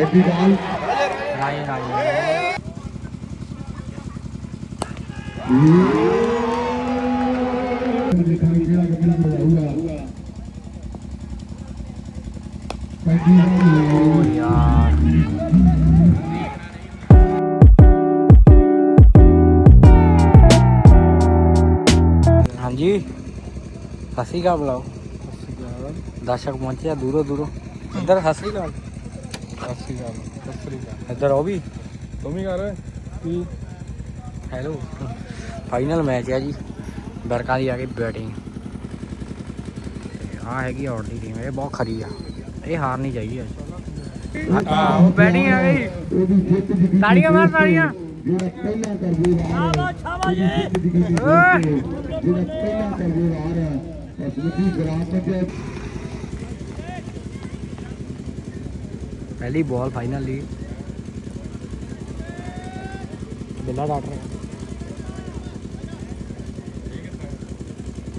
ਛੱਡੀ ਬਾਲ ਰਾਏ ਰਾਏ ਦੇਖਾਂਗੇ ਕਿਹੜਾ ਗੱਡੀ ਬਣਾਊਗਾ ਪੈਂਦੀ ਓ ਬਾਲ ਯਾਰ ਹਾਂਜੀ ਸਤਿ ਸ਼੍ਰੀ ਅਕਾਲ ਬੁਲਾਓ ਦਰਸ਼ਕ ਪਹੁੰਚਿਆ ਦੂਰੋਂ ਦੂਰੋਂ ਇੱਧਰ ਸਤਿ ਸ਼੍ਰੀ ਅਕਾਲ ਸਤਿ ਸ਼੍ਰੀ ਅਕਾਲ ਸਤਿ ਸ਼੍ਰੀ ਅਕਾਲ ਇੱਧਰ ਉਹ ਵੀ ਤੂੰ ਵੀ ਕਰ ਕੀ ਹੈਲੋ ਫਾਈਨਲ ਮੈਚ ਹੈ ਜੀ ਬਰਕਾਂ ਦੀ ਆ ਗਈ ਬੈਟਿੰਗ ਆ ਹੈਗੀ ਆਊਟ ਦੀ ਟੀਮ ਇਹ ਬਹੁਤ ਖਰੀ ਆ ਇਹ ਹਾਰਨੀ ਚਾਹੀਦੀ ਅੱਜ ਆ ਉਹ ਬੈਟਿੰਗ ਆ ਗਈ ਉਹਦੀ ਜਿੱਤ ਜਿੱਤੀ ਤਾੜੀਆਂ ਮਾਰ ਤਾੜੀਆਂ ਜਿਹੜਾ ਪਹਿਲਾਂ ਕਰਦੇ ਵਾਰ ਸ਼ਾਬਾਸ਼ ਜਿਹੜਾ ਪਹਿਲਾਂ ਕਰਦੇ ਵਾਰ ਅਸਮਤੀ ਗ੍ਰਾਮ ਪੰਚਾਇਤ ਪਹਿਲੀ ਬਾਲ ਫਾਈਨਲ ਲਈ। ਬਿੱਲਾ ਡਾਕਟਰ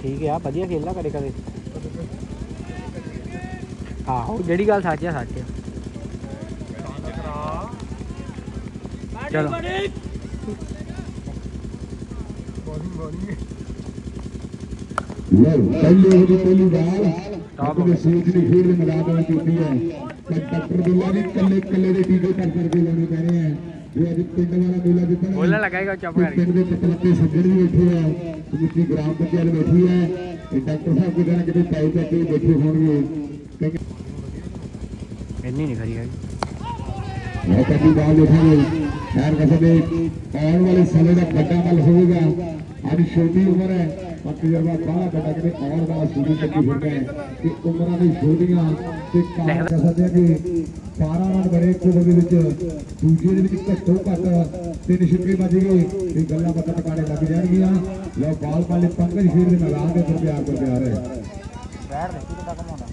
ਠੀਕ ਆ ਵਧੀਆ ਖੇਲਦਾ ਕਦੇ ਕਦੇ। ਆਹੋ ਜਿਹੜੀ ਗੱਲ ਸੱਚ ਆ ਸੱਚ ਆ। ਚਲੋ। ਬੋਲਿੰਗ ਬੋਲਿੰਗ ਲਓ ਪਹਿਲੇ ਉਹਦੀ ਪਹਿਲੀ ਬਾਲ Top ਆਪਣੇ ਸੂਚ ਦੀ ਖੇਡ ਦੇ ਮੈਦਾਨ ਦੇ ਵਿੱਚ ਹੁੰਦੀ ਹੈ ਤੇ ਡਾਕਟਰ ਬਿੱਲਾ ਵੀ ਕੱਲੇ ਕੱਲੇ ਦੇ ਟੀਕੇ ਕਰ ਕਰਕੇ ਲਾਉਣੇ ਪੈਣੇ ਆ ਜੋ ਅੱਜ ਪਿੰਡ ਵਾਲਾ ਮੇਲਾ ਜਿੱਤਣਾ ਬੋਲਣ ਲੱਗਾਗਾ ਚੁੱਪ ਤੇ ਕਰਕੇ ਪਿੰਡ ਦੇ ਪਤਲੱਤੇ ਸੱਜਣ ਵੀ ਬੈਠੇ ਆ ਸਮੁੱਚੀ ਗ੍ਰਾਮ ਪੰਚਾਇਤ ਬੈਠੀ ਹੈ ਤੇ ਡਾਕਟਰ ਸਾਹਿਬ ਕਿਤੇ ਨਾ ਕਿਤੇ ਟਾਈ ਕਰਕੇ ਬੈਠੇ ਹੋਣਗੇ ਕਿਉਂਕਿ ਇੰਨੀ ਨਹੀਂ ਖਰੀ ਹੈਗੀ ਇਹ ਕੱਢੀ ਬਾਲ ਦੇਖਾਂਗੇ ਖੈਰ ਕਸਦੇ ਆਉਣ ਵਾਲੇ ਸਮੇਂ ਦਾ ਵੱਡਾ ਮੱਲ ਹੋਵੇਗਾ ਅੱਜ ਛੋਟੀ ਉਮਰ ਹੈ ਪਰ ਤਜਰਬਾ ਬਾਹਲਾ ਵੱਡਾ ਕਿਤੇ ਆਉਣ ਵਾਲਾ ਸੂਰੀ ਚੱਕੀ ਹੈ ਕਿ ਉਮਰਾਂ ਦੀ ਛੋਟੀਆਂ ਤੇ ਕਾਰ ਕਸਦੇ ਕਿ 12 ਰਨ ਇੱਕ ਓਵਰ ਦੇ ਵਿੱਚ ਦੂਜੇ ਦੇ ਵਿੱਚ ਘੱਟੋ ਘੱਟ ਤਿੰਨ ਛਿੱਕੇ ਵੱਜ ਗਏ। ਤੇ ਗੱਲਾਂ ਬਾਤਾਂ ਟਕਾਣੇ ਲੱਗ ਜਾਣਗੀਆਂ। ਲਓ ਬਾਲ ਪਾਲੇ ਪੰਕਜ ਖੇਡ ਦੇ ਮੈਦਾਨ ਦੇ ਉੱਪਰ ਤਿਆਰ ਕਰ ਤਿਆਰ ਹੈ ਬੈਠ ਦੇਖੀ ਕਿੱਦਾਂ ਘਮਾਉਂਦਾ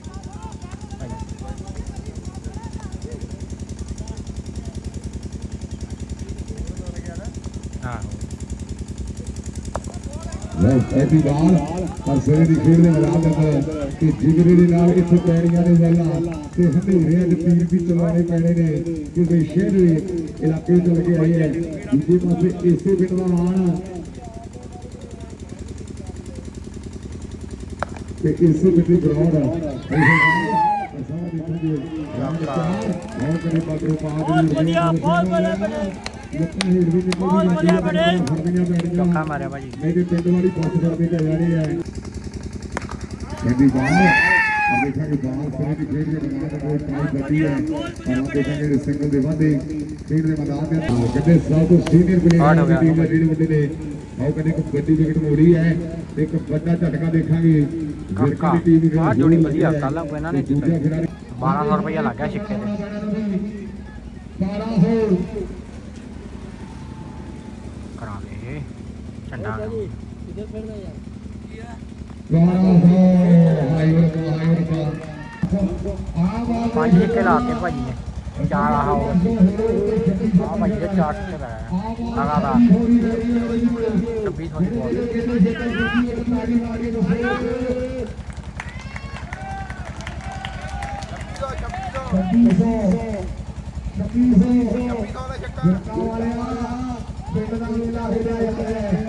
ਆਹੋ ਲਓ ਐਸੀ ਬਾਲ ਪਰ ਸਵੇਰੇ ਦੀ ਖੇਡ ਦੇ ਮੈਦਾਨ ਦੇ ਅੰਦਰ ਕਿ ਜਿਗਰੇ ਦੇ ਨਾਲ ਇੱਥੇ ਪੈੜੀਆਂ ਦੇ ਵੈਲਾਂ ਤੇ ਹਨੇਰਿਆਂ ਦੇ ਪੀਰ ਵੀ ਚਲਾਉਣੇ ਪੈਣੇ ਨੇ ਕਿਉਂਕਿ ਸ਼ਹਿਰ ਦੇ ਇਲਾਕੇ ਤੋਂ ਲੱਗੇ ਆਏ ਹੈ ਦੂਜੇ ਪਾਸੇ ਇਸੇ ਪਿੰਡ ਦਾ ਮਾਣ ਤੇ ਇਸੇ ਪਿੰਡ ਦੀ ਗਰਾਊਂਡ ਹੈ ਸਾਰਾ ਦੇਖਾਂਗੇ ਰਾਮ ਚਾਰ ਹੋਰ ਲੱਤਾਂ ਹੀੜ ਵੀ ਨਿਕਲ ਵੀ ਜਾਂਦੀਆਂ ਫੜਦੀਆਂ ਪੈਣੀਆਂ ਚੌਕਾ ਮਾਰਿਆ ਭਾਜੀ ਮੇਰੇ ਪਿੰਡ ਵਾਲੀ ਬੱਸ ਕਰਦੇ ਪੈ ਜਾ ਰਹੀ ਹੈ ਕਹਿੰਦੀ ਬਾਹਰ ਆ ਦੇਖਾਂਗੇ ਬਾਹਰ ਸਾਰੇ ਦੀ। ਖੇਡ ਦੇ ਮੈਦਾਨ ਦੇ ਕੋਈ ਟਾਈ ਬੱਤੀ ਹੈ ਆ ਦੇਖਾਂਗੇ ਸਿੰਗਲ ਦੇ ਵਾਧੇ ਖੇਡ ਦੇ ਮੈਦਾਨ ਦੇ ਅੰਦਰ ਕਿਤੇ ਤੋਂ ਸੀਨੀਅਰ ਪਲੇਅਰ ਦੀ ਟੀਮ ਹੈ ਜਿਹੜੇ ਵੱਡੇ ਨੇ ਆਓ ਕਹਿੰਦੇ ਇੱਕ ਗੱਡੀ ਵਿਕਟ ਮੋੜੀ ਹੈ ਇੱਕ ਵੱਡਾ ਝਟਕਾ ਦੇਖਾਂਗੇ ਕਾਕਾ ਵਿਰਕ ਜੋੜੀ ਵਧੀਆ ਕੱਲ ਇਹਨਾਂ ਨੇ 1200 ਰੁਪਇਆ ਲੱਗਿਆ ਸਿੱਕੇ ਤੇ 1200 ਕਰਾ ਦੇ ਝੰਡਾ 1200 ਹਾਈਵਰ ਕਾ ਹਾਈਵਰ ਕਾ ਆ ਬਾਲ ਪੰਜ ਸਿੱਕੇ ਲਾਤੇ ਭਾਜੀ ਨੇ। ਚਾਰ ਆਹ ਹੋ ਆ ਭਾਜੀ ਦੇ ਚਾਰ ਸਿੱਕੇ ਪੈ ਗਏ। ਲਗਾਤਾਰ। 26 ਸੌ ਦੀ ਬੋਲ ਪੰਜ ਓਵਰ 66 ਰਨ ਹੋ।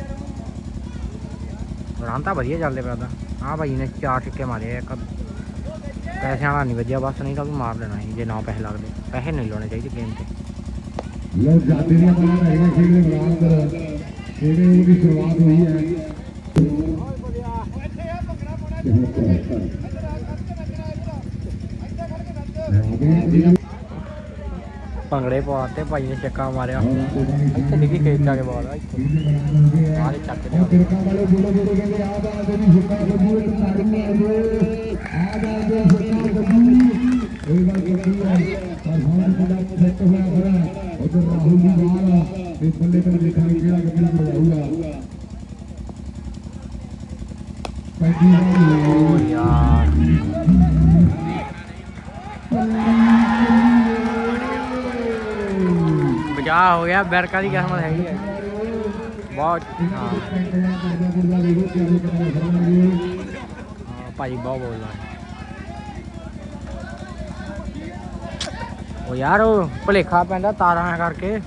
ਰਨ ਤਾਂ ਵਧੀਆ ਚੱਲਦੇ ਪਿਆ ਉਹਦਾ। ਆ ਭਾਜੀ ਨੇ ਚਾਰ ਛਿੱਕੇ ਮਾਰੇ ਆ, ਇੱਕ ਪੈਸਿਆਂ ਵਾਲਾ ਨਹੀਂ ਵੱਜਿਆ ਬਸ ਨਹੀਂ ਤਾਂ ਵੀ ਮਾਰ ਦੇਣਾ ਸੀ ਜੇ ਨਾ ਪੈਸੇ ਲੱਗਦੇ। ਪੈਸੇ ਨਹੀਂ ਲਾਉਣੇ ਚਾਹੀਦੇ ਗੇਮ ਤੇ। ਲੋ ਜਾਂਦੇ ਦੀਆਂ ਬਾਲਾਂ ਹੈਗਾ ਖੇਡ ਦੇ ਮੈਦਾਨ ਅੰਦਰ। ਇਹਦੇ ਉਹਦੀ ਸ਼ੁਰੂਆਤ ਹੋਈ ਹੈ। ਭੰਗੜੇ ਪਵਾਤੇ ਭਾਜੀ ਨੇ ਚੱਕਾ ਮਾਰਿਆ। ਇੱਥੇ ਡਿੱਗੀ ਖੇਤ ਕੇ ਬਾਲ ਆ, ਇੱਥੇ। ਬਾਹਰ ਚੱਕ ਲਿਆ। ਉਧਰ ਰਾਹੁਲ ਦੀ ਬਾਲ ਆ ਤੇ ਬੱਲੇ ਬੱਲੇ ਦੇਖਾਂਗੇ ਕਿਹੜਾ ਗੱਡੀ ਬਣਾਊਗਾ ਪੈਂਦੀ ਵਾਲੀ ਬਚਾ ਬੈਰਕਾ ਦੀ ਕਿਸਮਤ ਹੈਗੀ ਹੈ ਬਹੁਤ ਹਾਂ। ਹਾਂ, ਭਾਜੀ ਬਹੁਤ ਬੋਲਦਾ। ਉਹ ਯਾਰ ਉਹ ਭਲੇਖਾ ਪੈਂਦਾ ਤਾਰਾਂ ਕਰਕੇ।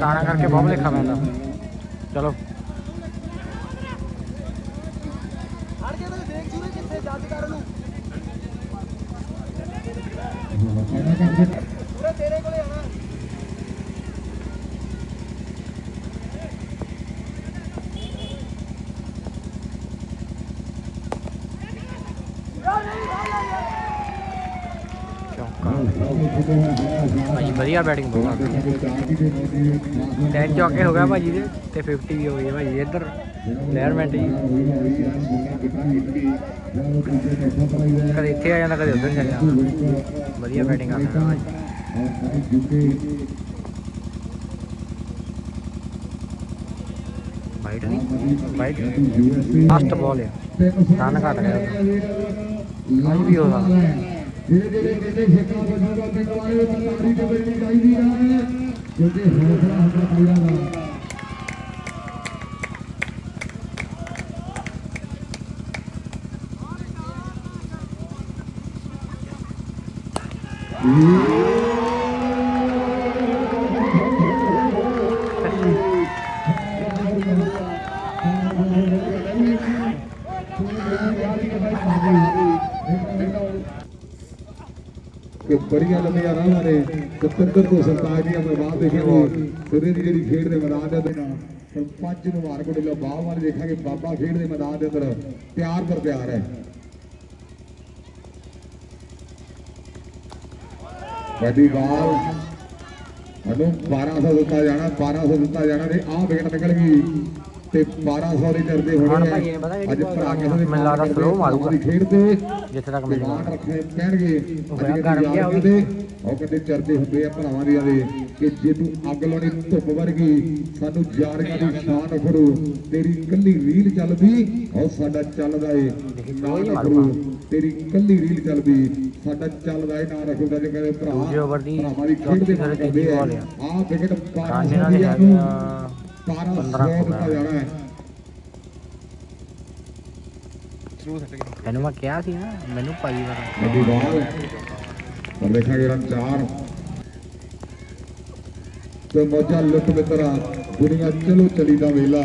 ਤਾਰਾਂ ਕਰਕੇ ਬਹੁਤ ਭਲੇਖਾ ਪੈਂਦਾ। ਚਲੋ। ਚੌਕਾ ਭਾਜੀ, ਵਧੀਆ ਬੈਟਿੰਗ ਬਹੁਤ ਟੈਨ ਚੌਕੇ ਹੋ ਗਿਆ ਭਾਜੀ ਦੇ ਤੇ 50 ਵੀ ਹੋ ਗਈ ਭਾਜੀ, ਇੱਧਰ ਲੈਅਰਮੈਂਟ ਜੀ ਕਦੇ ਇੱਥੇ ਆ ਜਾਂਦਾ, ਕਦੇ ਉੱਧਰ ਚੱਲ ਜਾਂਦਾ। ਵਧੀਆ ਬੈਟਿੰਗ ਕਰਦਾ ਭਾਜੀ। ਵਾਈਟ ਨਹੀਂ ਵਾਈਟ ਫਸਟ ਬਾਲ ਹੈ ਰਨ ਘੱਟ ਗਿਆ। ਅੱਜ ਵੀ ਹੋ ਸਕਦਾ। ਜਿਹੜੇ ਜਿਹੜੇ ਕਹਿੰਦੇ ਛੇਕਾ ਵੱਜੂਗਾ ਪਿੰਡ ਵਾਲੇ ਤੰਦਾਰੀ ਤੇ ਬੜੀ ਚਾਹੀਦੀ ਆ। ਕਿਉਂਕਿ ਹੌਸਲਾ ਹੁੰਦਾ ਪੂਰਾ ਦਾ ਕਿ ਬੜੀਆਂ ਲੰਮੀਆਂ ਰਾਹਾਂ ਨੇ ਸਤਿੰਦਰ ਤੋਂ ਸਰਤਾਜ ਦੀਆਂ ਬਰਬਾਦ ਦੇਖਾਂਗੇ ਸਿਰੇ ਦੀ ਜਿਹੜੀ ਖੇਡ ਦੇ ਮੈਦਾਨ ਦੇ ਅੰਦਰ ਸਰਪੰਚ ਨੂੰ ਮਾਰ ਕੋਲੇ ਬਾਹ ਵਾਲੇ ਦੇਖਾਂਗੇ ਬਾਬਾ ਖੇਡ ਦੇ ਮੈਦਾਨ ਦੇ ਅੰਦਰ। ਤਿਆਰ ਪਰ ਪਿਆਰ ਹੈ। ਵੱਡੀ ਬਾਲ ਅਨੂ 1200 ਦਿੱਤਾ ਜਾਣਾ 1200 ਦਿੱਤਾ ਜਾਣਾ ਤੇ ਆਹ ਵਿਕਟ ਨਿਕਲ ਗਈ। ਤੇ 1200 ਦੇ ਚਰਦੇ ਹੁਣ ਕਿਹੜੀ ਅੱਜ ਭਰਾ ਆ? ਕਿਸੇ ਦੇ ਮੈਨੂੰ ਲੱਗਦਾ slow ਮਾਰੂਗਾ। ਜਿੱਥੇ ਤੱਕ ਮੈਨੂੰ ਉਹ ਅੱਜ ਗਰਮ ਜਿਹਾ ਯਾਰਾਂ ਦੇ ਉਹ ਕਹਿੰਦੇ ਚਰਦੇ ਹੁੰਦੇ ਆ ਭਰਾਵਾਂ ਦੀਆਂ ਦੇ ਕਿ ਜੇ ਤੂੰ ਅੱਗ ਲਾਉਣੀ ਧੁੱਪ ਵਰਗੀ ਸਾਨੂੰ ਜਾਰੀਆਂ ਦੀ ਸ਼ਾਨ ਫੜੂ। ਤੇਰੀ ਕੱਲੀ ਰੀਲ ਚੱਲਦੀ ਉਹ ਸਾਡਾ ਚੱਲਦਾ ਏ। ਨਾ ਰੱਖੂ ਤੇਰੀ ਕੱਲੀ ਰੀਲ ਚੱਲਦੀ ਸਾਡਾ ਚੱਲਦਾ ਏ ਨਾ ਰੱਖੂਗਾ। ਜੇ ਕਹਿੰਦੇ ਭਰਾ ਭਰਾਵਾਂ ਦੀ ਖੇਡ ਦੇ ਕਰਦੇ ਆ। ਆ। ਵਿਕਟ ਰਨ ਇਹਨਾਂ ਦੇ ਹੈਗੇ ਆ 1200 15 ਦਿੱਤਾ ਜਾਣਾ ਹੈ। ਥਰੂ ਸੱਟ ਗਿਆ ਤੈਨੂੰ ਮੈਂ ਕਿਹਾ ਸੀ ਨਾ ਮੈਨੂੰ ਭਾਈ ਵਾਲਾ। ਵੱਡੀ ਬਾਲ ਪਰ ਦੇਖਾਂਗੇ ਰਨ ਚਾਰ। ਤੇ ਮੌਜਾ ਲੁੱਟ ਮਿੱਤਰਾ ਦੁਨੀਆ ਚਲੋ ਚਲੀ ਦਾ ਵੇਲਾ।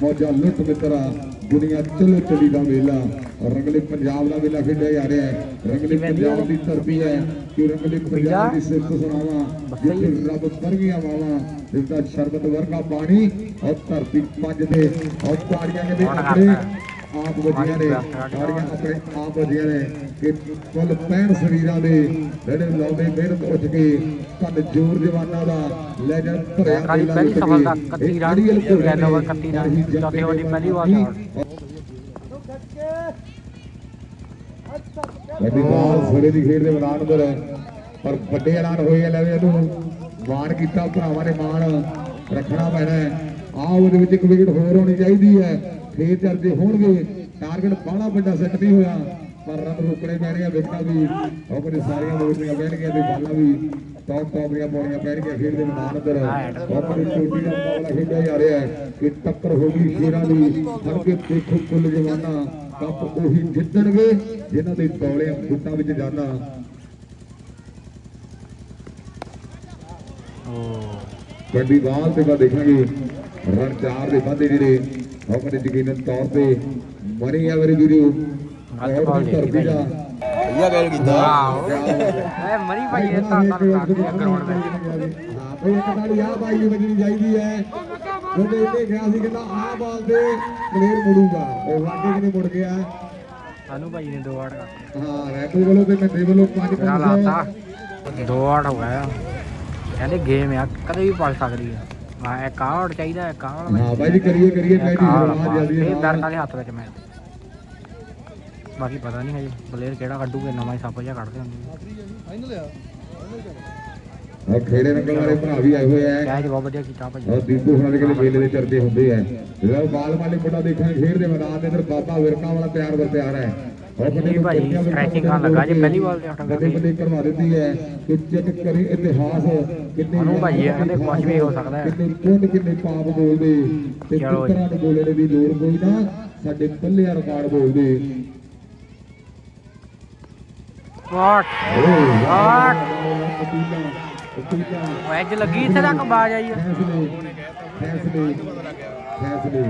ਮੌਜਾ ਲੁੱਟ ਮਿੱਤਰਾ ਦੁਨੀਆ ਚਲੋ ਚਲੀ ਦਾ ਵੇਲਾ ਰੰਗਲੇ ਪੰਜਾਬ ਦਾ ਵੇਲਾ ਖੇਡਿਆ ਜਾ ਰਿਹਾ ਹੈ। ਰੰਗਲੇ ਪੰਜਾਬ ਦੀ ਧਰਤੀ ਹੈ ਕਿ ਰੰਗਲੇ ਪੰਜਾਬ? ਦੀ ਸਿਫਤ ਸੁਣਾਵਾਂ ਜਿੱਥੇ ਰੱਬ ਵਰਗੀਆਂ ਮਾਵਾਂ ਜਿਸਦਾ ਸ਼ਰਬਤ ਵਰਗਾ ਪਾਣੀ ਔਰ ਧਰਤੀ ਪੰਜ ਦੇ ਔਰ ਤਾੜੀਆਂ ਕਹਿੰਦੇ ਆਪਣੇ ਆਪ ਵਜੀਆਂ ਨੇ ਤਾੜੀਆਂ ਆਪਣੇ ਆਪ ਵਜੀਆਂ ਨੇ। ਕਿ ਕੁੱਲ 65 ਸਰੀਰਾਂ ਦੇ ਜਿਹੜੇ ਲਾਉਂਦੇ ਮਿਹਨਤ ਉੱਠ ਕੇ ਧੰਨ ਜੋਰ ਜਵਾਨਾਂ ਦਾ ਲੈਜੈਂਡ ਭਰਿਆ ਕਾਲੀ ਪਹਿਲੀ ਸਫਲਤਾ ਕੇ 31 ਇਹ ਰਨ ਗੈਲ ਓਵਰ ਨੇ 31 ਰਨ ਚੌਥੇ ਓਵਰ ਦੀ ਪਹਿਲੀ ਵਾਰ ਵੱਡੀ ਬਾਲ ਸਰੇ ਦੀ ਖੇਡ ਦੇ ਮੈਦਾਨ ਅੰਦਰ ਪਰ ਵੱਡੇ ਐਲਾਨ ਹੋਏ ਆ ਲੈਵੇ ਇਹਨੂੰ ਮਾਣ ਕੀਤਾ ਭਰਾਵਾਂ ਨੇ ਮਾਣ ਰੱਖਣਾ ਪੈਣਾ ਆ ਉਹਦੇ ਵਿੱਚ ਇੱਕ ਵਿਕਟ ਹੋਰ ਹੋਣੀ ਚਾਹੀਦੀ ਹੈ। ਫੇਰ ਚਰਚੇ ਹੋਣਗੇ ਟਾਰਗੇਟ ਬਾਹਲਾ ਵੱਡਾ ਸੈੱਟ ਨਹੀਂ ਹੋਇਆ ਪਰ ਰਨ ਰੁਕਣੇ ਪੈਣਗੇ ਵਿਕਟਾਂ ਵੀ। ਕਹਿੰਦੇ ਸਾਰੀਆਂ ਮੁਕਣੀਆਂ ਪੈਣਗੀਆਂ ਤੇ ਬਾਲਾਂ ਵੀ ਟੌਪ ਟੌਪ ਦੀਆਂ ਪਾਉਣੀਆਂ ਪੈਣਗੀਆਂ ਖੇਡ ਦੇ ਮੈਦਾਨ ਅੰਦਰ। ਕਹਿੰਦੇ ਚੋਟੀ ਦਾ ਮੁਕਾਬਲਾ ਖੇਡਿਆ ਜਾ ਰਿਹਾ ਹੈ ਕਿ ਟੱਕਰ ਹੋ ਗਈ ਸ਼ੇਰਾਂ ਦੀ। ਕੇ ਦੇਖੋ ਕੁੱਲ ਜਵਾਨਾ ਕੱਪ ਉਹੀ ਜਿੱਤਣਗੇ ਜਿਨ੍ਹਾਂ ਦੇ ਦੌਲੇ ਫੁੱਟਾਂ ਵਿੱਚ ਜਾਣਾ ਵੱਡੀ ਬਾਲ ਤੇ ਬਾ ਦੇਖਾਂਗੇ ਰਨ ਚਾਰ ਦੇ ਵਾਧੇ ਜਿਹੜੇ। ਕਹਿੰਦੇ ਯਕੀਨਨ ਤੌਰ ਤੇ ਮਨੀ ਐਵਰੀ ਵੀਡੀਓ ਬਾਲ ਦੇ ਦਿੱਤੀ ਭਈਆ ਗੱਲ ਕੀਤਾ। ਐ ਮਰੀ ਭਾਈ ਇਹ ਤਾਂ ਤਾਂ ਕਰਦੀ ਗਰਾਊਂਡ ਵਿੱਚ ਹਾਂ ਭਈ ਇੱਕ ਤਾੜੀ ਆ ਬਾਈ ਨੂੰ ਵੱਜਣੀ ਚਾਹੀਦੀ ਹੈ। ਕਿਉਂਕਿ ਇਹਨੇ ਕਿਹਾ ਸੀ ਕਹਿੰਦਾ ਆਹ ਬਾਲ ਤੇ ਪਲੇਅਰ ਮੁੜੂਗਾ। ਉਹ ਵਾਕੇ ਕਿਨੇ ਮੁੜ ਗਿਆ। ਸਾਨੂੰ ਭਾਈ ਨੇ ਦੋ ਆੜ ਕਰਤੇ। ਹਾਂ ਰੈਡੂ ਵੱਲੋਂ ਤੇ ਮਹਿੰਦੇ ਵੱਲੋਂ ਪੰਜ ਪੰਜ। ਲਾਤਾ? ਦੋ ਆੜ ਹੋ ਗਿਆ ਕਹਿੰਦੇ ਗੇਮ ਆ ਕਦੇ ਵੀ ਪੜ ਸਕਦੀ ਆ। ਆ ਇੱਕ ਆੜ ਚਾਹੀਦਾ ਇੱਕ ਆੜ ਹਾਂ ਬਾਈ ਜੀ ਕਰੀਏ ਕਰੀਏ ਮੈਡੀ ਆੜ ਰਵਾਜ ਜਲਦੀ ਇਹ ਨਾਲ। ਬੈਰਕਾਂ ਦੇ ਹੱਥ ਵਿੱਚ ਮੈਂ। ਬਾਕੀ ਪਤਾ ਨਹੀਂ ਹਜੇ ਪਲੇਅਰ ਕਿਹੜਾ ਕੱਢੂਗੇ ਨਵਾਂ ਹੀ ਸੱਪ ਜਿਹਾ ਕੱਢਦੇ ਹੁੰਦੇ ਔਰ ਖੇੜੇ ਰੰਗ ਵਾਲੇ ਭਰਾ ਵੀ ਆਏ ਹੋਏ ਆ। ਕੈਚ ਬਹੁਤ ਵਧੀਆ ਕੀਤਾ ਭਾਜੀ ਔਰ ਦੀਪੂ ਹੁਣਾਂ ਦੇ ਕੋਲ ਮੇਲੇ ਦੇ ਚਰਚੇ ਹੁੰਦੇ ਆ। ਜਿਹੜਾ ਬਾਲ ਮਾਲੀ ਮੁੰਡਾ ਦੇਖਣ ਖੇਡ ਦੇ ਮੈਦਾਨ ਦੇ ਅੰਦਰ ਬਾਬਾ ਵਿਰਕਾ ਵਾਲਾ ਤਿਆਰ ਬਰ ਤਿਆਰ ਹੈ। ਨਹੀਂ ਭਾਈ, stretching ਕਰਨ ਲੱਗਾ ਜੀ, ਪਹਿਲੀ ਬਾਲ ਤੇ ਆਊਟ ਕਦੇ ਕਦੇ ਕਰਵਾ ਦਿੰਦੀ ਹੈ ਕਿ ਚੈੱਕ ਕਰੀ ਇਤਿਹਾਸ ਕਿੰਨੇ ਉਹਨੂੰ ਭਾਈ ਇਹ ਕਹਿੰਦੇ ਕੁਛ ਵੀ ਹੋ ਸਕਦਾ ਹੈ। ਕਿੰਨੇ ਪੁੰਨ ਕਿੰਨੇ ਪਾਪ ਬੋਲਦੇ ਤੇ ਜੀ। ਕਿਤਰਾ ਨੂੰ ਦੀ ਲੋੜ ਕੋਈ ਨਾ ਸਾਡੇ ਪੱਲਿਆ ਰਿਕਾਰਡ ਬੋਲਦੇ। ਵਾਟ ਵਾਹ। ਵੈਜ ਲੱਗੀ ਇੱਥੇ ਤੱਕ ਬਾਜ ਆਈ ਫੈਸਲੇ ਫੈਸਲੇ ਫੈਸਲੇ।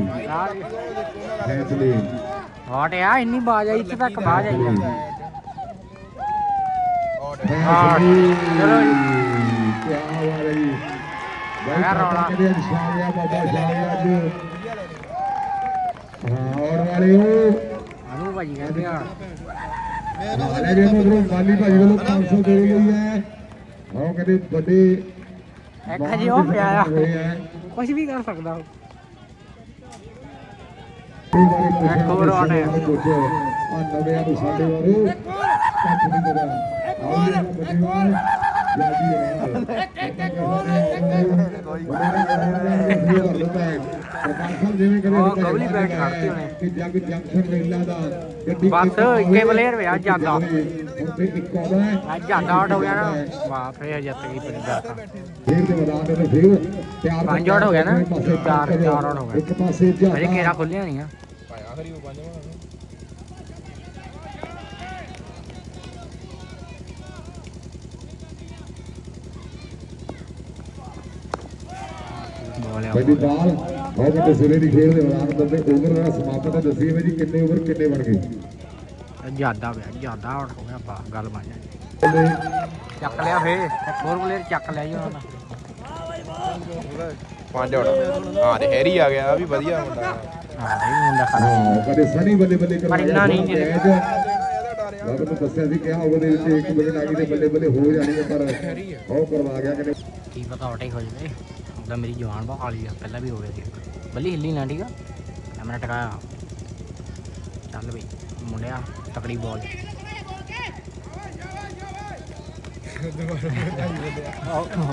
ਫੈਸਲੇ। ਵਾਟ ਆ ਇੰਨੀ ਬਾਜ ਆਈ ਇੱਥੇ ਤੱਕ ਬਾਜ ਆਈ ਆ। ਫੈਸਲੇ ਚਲੋ ਜੀ। ਕੀ ਬਾਤ ਹੈ ਜੀ ਮੈਂ ਰੌਲਾ। ਕਿਹਦੇ ਸ਼ਾਇਆ ਬਾਬਾ ਸ਼ਾਇਆ ਜੀ ਹਾਂ ਔਰ ਵਾਲਿਓ ਅਨੂ ਭਾਜੀ ਕਹਿੰਦੇ ਆ। ਹਾਲੇ ਵੀ ਮਗਰੋਂ ਮਾਲੀ ਭਾਜੀ ਵੱਲੋਂ 500 ਦੇ ਲਈ ਹੈ ਉਹ ਕਹਿੰਦੇ ਵੱਡੇ ਇੱਕ ਹਜੇ ਉਹ ਪਿਆ ਆ। ਹੋਏ ਹੈ ਕੁਝ ਵੀ ਕਰ ਸਕਦਾ ਉਹ। ਇੱਕ ਹੋਰ ਆਉਣਾ ਹੈ। ਪੁੱਛ ਆ ਨਵਿਆਂ ਨੂੰ ਸਾਡੇ ਵਾਰੂ ਕੱਖ ਨਹੀਂ ਕਰਾ ਆਹ ਜਿਹੜਾ ਵੱਡੇ ਉਹ ਗਵਲੀ ਬੈਟ ਕੱਢਤੀ ਉਹਨੇ। ਕਿ ਜੱਗ ਜੰਕਸ਼ਨ ਮੇਲਾ ਦਾ ਗੱਡੀ ਬਸ ਇੱਕੇ player ਵਿਆਹ ਜਾਂਦਾ। ਹੁਣ ਤੇ ਇੱਕ ਆਉਂਦਾ ਹੈ ਅੱਜ ਜਾਂਦਾ ਆਊਟ ਹੋ ਗਿਆ ਨਾ ਵਾਹ ਫੇਰ ਜਿੱਤ ਗਈ ਪੰਜਾਬ ਫੇਰ ਦੇ ਮੈਦਾਨ ਦੇ ਫਿਰ ਤਿਆਰ ਪੰਜ ਆਊਟ ਹੋ ਗਿਆ ਨਾ? ਚਾਰ- ਚਾਰ ਆਊਟ ਹੋ ਗਏ। ਇੱਕ ਪਾਸੇ ਅਜੇ ਝਾਕਾ। ਕੇਰਾ ਖੁੱਲਿਆ ਨਹੀਂ ਆ ਆਖਰੀ ਉਹ ਪੰਜ ਮਾਰ ਬੋਲ ਕਿਤੇ ਸਿਰੇ ਦੀ ਖੇਡ ਦੇ ਮੈਦਾਨ ਦੇ ਉੱਤੇ ਓਵਰ ਦਾ ਸਮਾਪਤ ਹੈ ਦੱਸੀ ਵੀ ਜੀ ਕਿੰਨੇ ਓਵਰ ਕਿੰਨੇ ਬਣ ਗਏ। ਜ਼ਿਆਦਾ ਪਿਆ ਜ਼ਿਆਦਾ ਹੋ ਗਿਆ ਬਾ ਗੱਲ ਬਣ ਉਹਦੇ ਚੱਕ ਲਿਆ ਫੇਰ ਇੱਕ ਹੋਰ ਪਲੇਅਰ ਚੱਕ ਲਿਆ ਜੀ ਉਹਨਾਂ ਪੰਜ ਆਉਟ ਹਾਂ ਤੇ ਹੈਰੀ ਆ ਗਿਆ ਆ ਵੀ ਵਧੀਆ ਮੁੰਡਾ। ਹਾਂ ਇਹ ਮੁੰਡਾ ਖੜਾ ਕਦੇ ਸਨੀ ਬੱਲੇ ਬੱਲੇ ਪਰ ਇੰਨਾ ਨਹੀਂ ਜੀ। ਮੈਂ ਤੁਹਾਨੂੰ ਦੱਸਿਆ ਸੀ ਕਿ ਉਹਦੇ ਵਿੱਚ ਇੱਕ ਵਿਕਟ ਆ ਗਈ ਤੇ ਬੱਲੇ ਬੱਲੇ ਹੋ ਜਾਣੀ ਹੈ ਪਰ ਉਹ ਕਰਵਾ ਗਿਆ ਕਿ ਕੀ ਪਤਾ ਆਊਟ ਹੀ ਹੋ ਜਾਵੇ। ਉਹਦਾ ਮੇਰੀ ਜਵਾਨ ਬਹੁਤ ਆ ਪਹਿਲਾਂ ਵੀ ਹੋ ਗਿਆ ਸੀ ਇੱਕ। ਬੱਲੀ ਹਿੱਲੀ ਨਾ ਠੀਕ ਆ? ਕੈਮਰਾ ਟਕਾਇਆ ਚੱਲ ਬਈ ਮੁੰਡਿਆ ਤਕੜੀ ਬਾਲ